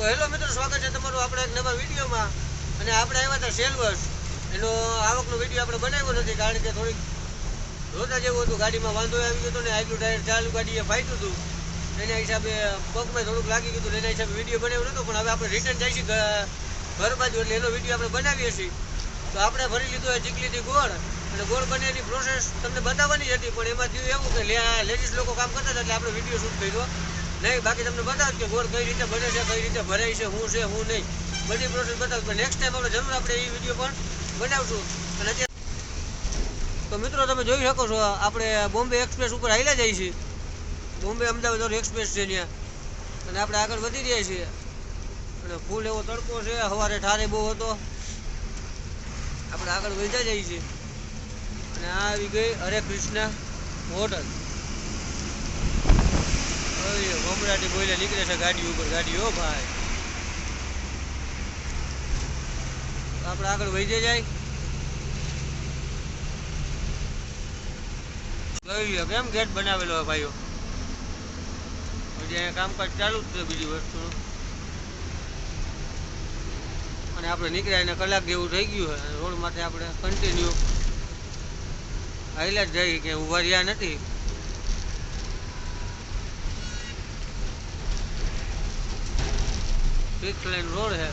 તો હેલો મિત્રો, સ્વાગત છે તમારું આપણે એક નવા વિડીયોમાં. અને આપણે આવ્યા હતા સેલવર્સ એનો આવકનો વીડિયો આપણે બનાવ્યો નથી, કારણ કે થોડીક રોતા જેવું હતું. ગાડીમાં વાંધો આવી ગયો હતો ને આગલું ટાયર ચાલુ, ગાડીએ ફાટ્યું હતું. એના હિસાબે પગમાં થોડુંક લાગી ગયું હતું, એના હિસાબે વીડિયો બનાવ્યો નહોતો પણ હવે આપણે રિટર્ન છે ઘર બાજુ એટલે એનો વીડિયો આપણે બનાવીએ છીએ. તો આપણે ભરી લીધો એ ચીકલીથી ગોળ. અને ગોળ બન્યાની પ્રોસેસ તમને બતાવવાની હતી, પણ એમાં થયું એવું કે લેડીઝ લોકો કામ કરતા હતા, એટલે આપણે વીડિયો શૂટ કર્યો. નહીં, બાકી તમને બતાવ કે ગોળ કઈ રીતે બને છે, કઈ રીતે ભરાય છે, હું છે, હું નહીં. બધી પ્રોસેસ બતાવ. પણ નેક્સ્ટ ટાઈમ આપણે જરૂર આપણે એ વીડિયો પણ બનાવશું. અને અત્યારે તો મિત્રો, તમે જોઈ શકો છો, આપણે બોમ્બે એક્સપ્રેસ ઉપર હાલ્યા જઈએ છીએ. બોમ્બે અમદાવાદ એક્સપ્રેસ છે ત્યાં. અને આપણે આગળ વધી રહ્યા છીએ. અને ફૂલ એવો તડકો છે સવારે ઠારે બહુ હતો. આપણે આગળ વધ્યા જઈએ છીએ. અને આવી ગઈ હરે કૃષ્ણ હોટલ. હવે ગમરાટી બોલે નીકળે છે ગાડી ઉપર, ગાડી, હો ભાઈ. આપણે આગળ વહી જાય. લ્યો, કેમ ગેટ બનાવેલો હોય ભાઈઓ? હજી અહીંયા કામકાજ ચાલુ જ છે બીજી વસ્તુનું અને આપણે નીકળ્યા એને કલાક જેવું થઈ ગયું હોય રોડ માટે આપણે કન્ટિન્યુ હાઈલા જ જઈએ કે ઊભા રહ્યા નથી. સિક્સ લાઈન રોડ છે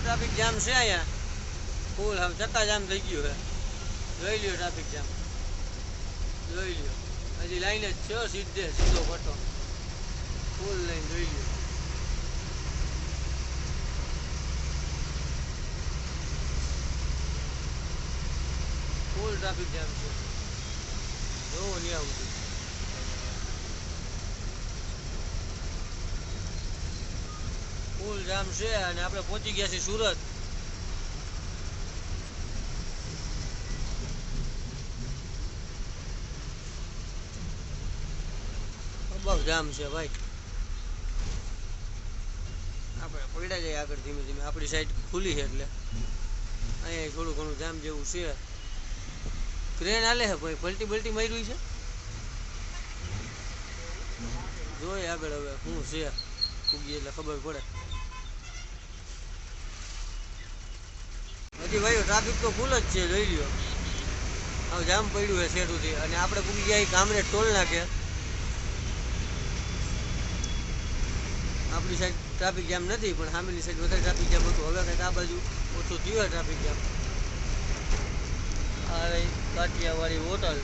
ટ્રાફિક જામ છે અહીંયા। ફૂલ હવે ચક્કા જામ થઈ ગયું છે। જોઈ લ્યો ટ્રાફિક જામ જોઈ લ્યો। હજી લાઈન જ છે સીધે, સીધો પટ્ટો ફૂલ લાઈન જોઈ લ્યો। ફૂલ ટ્રાફિક જામ છે। જોવો, નહીં આવું ફૂલ જામ છે અને આપણે પહોંચી ગયા છીએ સુરત. જામ છે ભાઈ. આપણે પડ્યા જઈએ આગળ ધીમે ધીમે. આપણી સાઈડ ખુલી છે એટલે. અહીંયા થોડું ઘણું જામ જેવું છે. ક્રેન હાલે છે ભાઈ? પલટી બલટી માર્યું છે? જોઈએ આગળ હવે શું છે. ઉગી એટલે ખબર પડે. હજી ભાઈ ટ્રાફિક તો ફૂલ જ છે, જોઈ લ્યો. હવે જામ પડ્યું છે શેરુથી અને આપણે પૂગી ગયા ગામને ટોલ નાખે. આપણી સાઈડ ટ્રાફિક જામ નથી, પણ સામેની સાઈડ વધારે ટ્રાફિક જામ હતું. હવે કંઈક આ બાજુ ઓછું થયું ટ્રાફિક જામ આ રહી કાઠિયાવાડી હોટલ.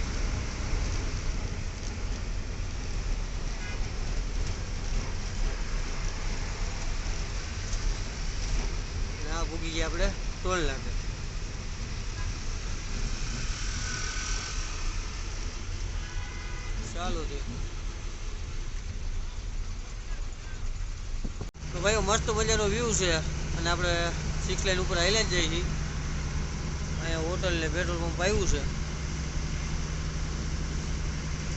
આ ભૂગી ગયા આપણે. ટોલ લાખ ચાલો તે તો ભાઈ મસ્ત મજાનો વ્યૂ છે. અને આપણે સિક્સ લાઈન ઉપર આઈલેન્ડ જઈએ છીએ. અહીંયા હોટલ ને પેટ્રોલ પંપ આવ્યું છે.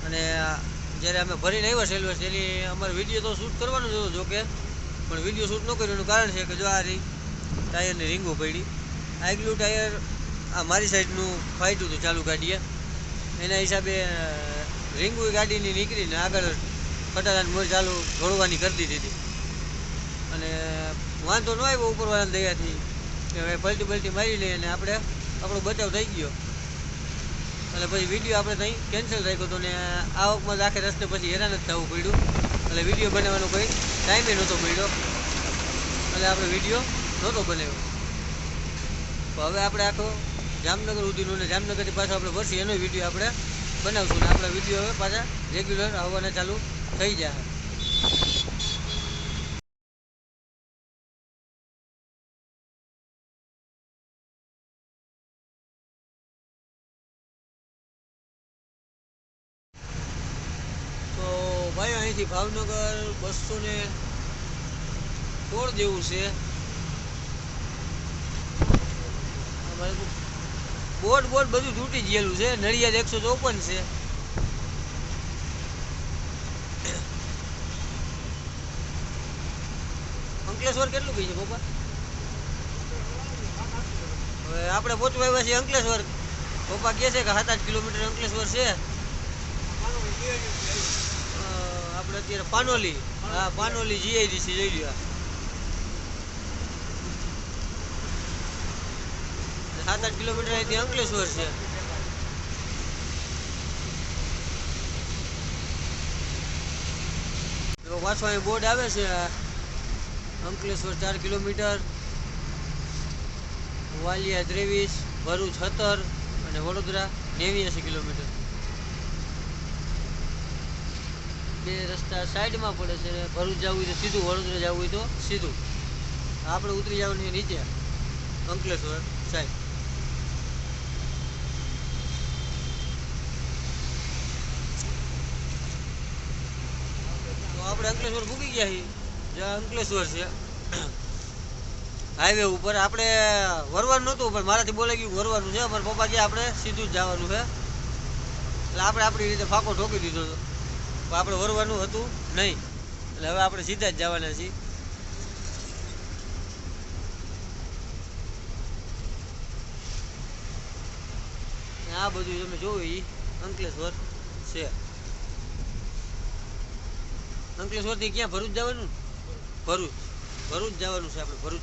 અને જ્યારે અમે ભરીને આવ્યા રેલવે એની અમારે વીડિયો તો શૂટ કરવાનો જ હતો જોકે. પણ વીડિયો શૂટ ન કર્યો, એનું કારણ છે કે જો આ રહી ટાયરની રીંગો પડી. આગલું ટાયર આ મારી સાઈડનું ફાટ્યું હતું ચાલુ ગાડીએ. એના હિસાબે રીંગુ ગાડીની નીકળીને આગળ ખટારાની મોર ચાલુ ઘોડવાની કરી દીધી હતી. અને, વાંધો ન આવ્યો ઉપરવાળાની દયાથી, કે હવે પલટી પલટી મારી લઈએ અને આપણે, આપણો બચાવ થઈ ગયો. એટલે પછી વીડિયો આપણે ત્યાં કેન્સલ રાખ્યો હતો ને આવકમાં વખતમાં આખે રસ્તે પછી હેરાન જ થવું પડ્યું. એટલે વીડિયો બનાવવાનો કોઈ ટાઈમે નહોતો મળ્યો. એટલે આપણે વીડિયો નહોતો બનાવ્યો. હવે આપણે આખો જામનગર ઉદીનો ને જામનગરથી પાછો આપણે વર્ષી એનો વીડિયો આપણે બનાવશું. ને આપણા વીડિયો હવે પાછા રેગ્યુલર આવવાના ચાલુ થઈ જાય. ભાઈ અહીંથી ભાવનગર બસો ને સોળ જેવું છે. બોટ બોર્ડ બધું તૂટી ગયેલું છે. નડિયાદ એકસો ચોપન છે. અંકલેશ્વર કેટલું કહી છે, પપ્પા? હવે આપણે પહોંચવા આવ્યા છીએ અંકલેશ્વર. પપ્પા કહે છે કે સાત આઠ કિલોમીટર અંકલેશ્વર છે. આપણે અત્યારે પાનોલી, હા, પાનોલી જીઆઈડીસી જોઈ લ્યો સાત આઠ કિલોમીટર અહીંથી અંકલેશ્વર છે. પાછો અહીં બોર્ડ આવે છે. અંકલેશ્વર ચાર કિલોમીટર, વાલિયા ત્રેવીસ, ભરૂચ સત્તર અને વડોદરા નેવ્યાસી કિલોમીટર. બે રસ્તા સાઈડમાં પડે છે ભરૂચ જવું હોય તો સીધું, વડોદરા જવું હોય તો સીધું. આપણે ઉતરી જવાનું નીચે, અંકલેશ્વર સાઈડ તો આપણે અંકલેશ્વર મૂકી ગયા છીએ. જ્યાં અંકલેશ્વર છે. હાઈવે ઉપર આપણે વરવાનું નહોતું, પણ મારાથી બોલાઈ ગયું વરવાનું છે. પણ પપ્પા કે આપણે સીધું જ જવાનું છે. એટલે આપણે આપણી રીતે ફાંકો ઠોકી દીધો હતો. પણ આપણે વરવાનું હતું નહીં. એટલે હવે આપણે સીધા જ જવાના છીએ. આ બધું તમે જોયું એ અંકલેશ્વર છે. અંકલેશ્વરથી ક્યાં ભરૂચ જવાનું? ભરૂચ. ભરૂચ જવાનું છે આપણે, ભરૂચ.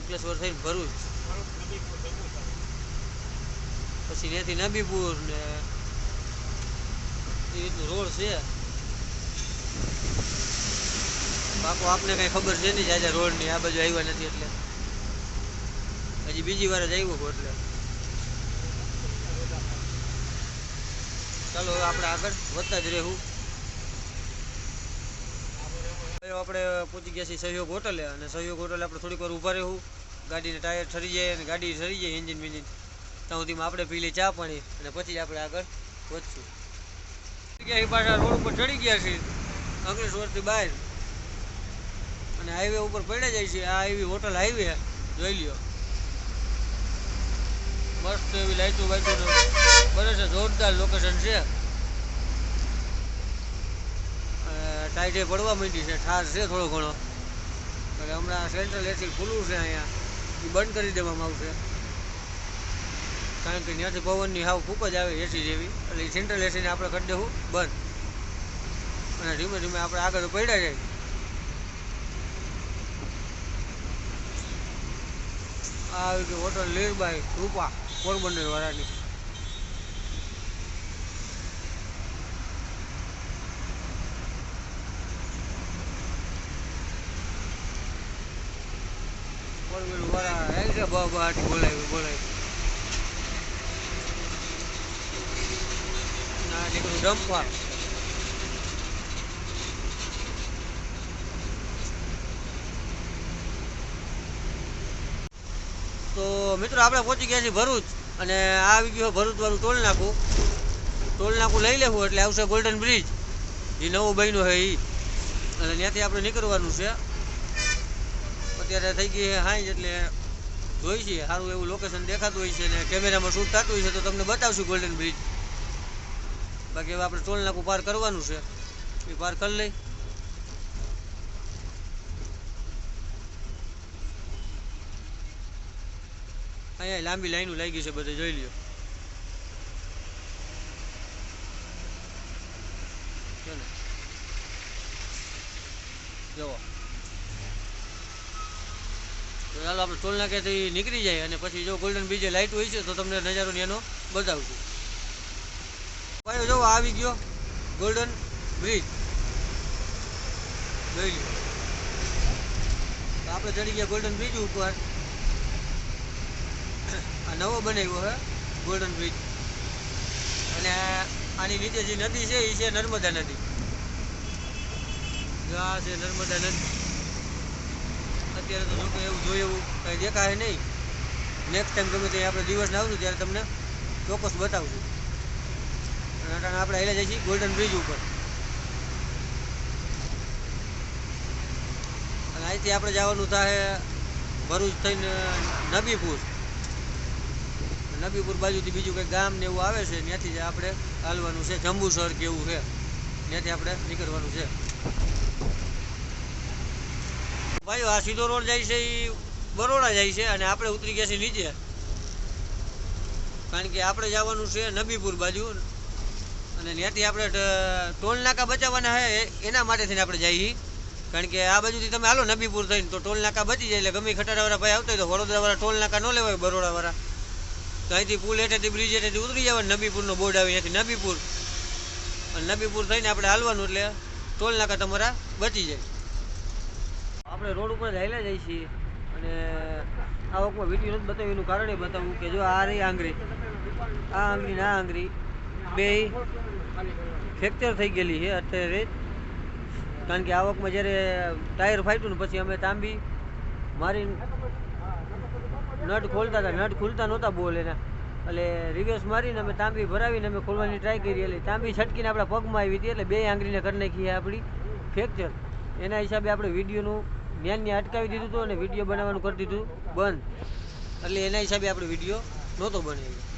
અંકલેશ્વર થઈને ભરૂચ. પછી ત્યાંથી નબીપુર ને એ રીતનું રોડ છે. બાકો આપને કઈ ખબર છે નહીં જાજા રોડની, આ બાજુ આવ્યા નથી એટલે. હજી બીજી વાર જ આવ્યો છું એટલે. ચાલો, હવે આપણે આગળ વધતા જ રહેવું. આપણે પહોંચી ગયા છીએ સહયોગ હોટલે અને સહયોગ હોટલે આપણે થોડીક વાર ઊભા રહેવું. ગાડીને ટાયર ઠરી જાય અને ગાડી ઠરી જાય એન્જિન બેન્જિન. ત્યાં સુધીમાં આપણે પી લઈએ ચા પાણી અને પછી આપણે આગળ વધશું. ગયા એ પાછા રોડ ઉપર ચડી ગયા છીએ અંકલેશ્વરથી બહાર. અને હાઈવે ઉપર પડ્યા જાય છે, આ એવી હોટલ હાઈવે જોઈ લ્યો. મસ્ત એવી લાઈટો બાઈટો બને છે, જોરદાર લોકેશન છે. ટાઈટે પડવા માંડી છે, ઠાર છે થોડો ઘણો. એટલે હમણાં સેન્ટ્રલ એસી ખુલ્લું છે અહીંયા. એ બંધ કરી દેવામાં આવશે. કારણ કે ત્યાંથી પવનની હાવ ખૂબ જ આવે એસી જેવી. એટલે એ સેન્ટ્રલ એસીને આપણે કરી દેવું બંધ. અને ધીમે ધીમે આપણે આગળ પડ્યા જાય. આ આવી ગઈ હોટલ લીરબાઈ રૂપા પોરબંદર વાળાની પોરબંદર વાળા હે છે બાબાટી તો મિત્રો આપણે પહોંચી ગયા છીએ ભરૂચ અને આ આવી ગયું ભરૂચ વાળું ટોલ નાખું ટોલ નાખું લઈ લેવું એટલે આવશે ગોલ્ડન બ્રિજ એ નવું બન્યું છે એ અને ત્યાંથી આપણે નીકળવાનું છે. અત્યારે થઈ ગઈ છે હાઈ એટલે જોઈ છે, સારું એવું લોકેશન દેખાતું હોય છે ને કેમેરામાં શૂટ થતું હોય છે તો તમને બતાવશું ગોલ્ડન બ્રિજ બાકી હવે આપણે ટોલ નાકું પાર કરવાનું છે. એ પાર કરી લઈ. અહીંયા લાંબી લાઈનો લાગી છે બધે, જોઈ લ્યો. તો આપણે ટોલ નાકેથી નીકળી જાય અને પછી જો ગોલ્ડન બીજે લાઇટ હોય છે, તો તમને નજારો એનો બતાવશું. ભાઈ જો આવી ગયો ગોલ્ડન બ્રિજ જોઈ તો આપણે ચડી ગયા ગોલ્ડન બ્રિજ ઉપર. આ નવો બનાવ્યો હે ગોલ્ડન બ્રિજ અને આની નીચે જે નદી છે એ છે નર્મદા નદી. જો આ છે નર્મદા નદી. અત્યારે તો જોકે એવું જોઈએ એવું કંઈ દેખાય નહીં. નેક્સ્ટ ટાઈમ ગમે તે આપણે દિવસને આવશું ત્યારે તમને ચોક્કસ બતાવશું. અને આપણે હેલા જઈએ છીએ ગોલ્ડન બ્રિજ ઉપર. અને અહીંથી આપણે જવાનું થાય ભરૂચ થઈને નબીપુર. નબીપુર બાજુથી બીજું કંઈ ગામ ને એવું આવે છે, ત્યાંથી આપણે હાલવાનું છે. જંબુસર કે એવું છે, ત્યાંથી આપણે નીકળવાનું છે. ભાઈઓ આ સીધો રોડ જાય છે એ બરોડા જાય છે અને આપણે ઉતરી ગયા છીએ નીચે. કારણ કે આપણે જવાનું છે નબીપુર બાજુ અને ત્યાંથી આપણે ટોલ નાકા બચાવવાના છે એના માટે થઈને આપણે જઈએ કારણ કે આ બાજુથી તમે હાલો નબીપુર થઈને, તો ટોલ નાકા બચી જાય એટલે ગમે ખટારાવાળા ભાઈ આવતા હોય તો વડોદરાવાળા ટોલ નાકા ન લેવાય, બરોડાવાળા. તો અહીંથી પુલ હેઠેથી, બ્રિજ હેઠેથી ઉતરી જવાનું, નબીપુરનો બોર્ડ આવે ત્યાંથી નબીપુર. અને નબીપુર થઈને આપણે હાલવાનું એટલે ટોલ નાકા તમારા બચી જાય. આપણે રોડ ઉપર જાયલા જઈએ છીએ. અને આ વખતમાં વીડિયો નથી બતાવ્યું, એનું કારણ એ બતાવું કે જો આ રહી આંગળી. આ આંગળી ના આંગળી બે ફ્રેક્ચર થઈ ગયેલી છે અત્યારે. કારણ કે આ વખતમાં જ્યારે ટાયર ફાટ્યું ને પછી અમે તાંબી મારી નટ ખોલતા હતા. નટ ખુલતા નહોતા બોલ એના. એટલે રિવર્સ મારીને અમે તાંબી ભરાવીને અમે ખોલવાની ટ્રાય કરી. એટલે તાંબી છટકીને આપણા પગમાં આવી હતી. એટલે બે આંગળીને કરી નાખી આપણી ફ્રેક્ચર. એના હિસાબે આપણે વિડીયોનું ન્યા અટકાવી દીધું હતું અને વીડિયો બનાવવાનું કરી દીધું. બંધ. એટલે એના હિસાબે આપણે વીડિયો નહોતો બનાવ્યો.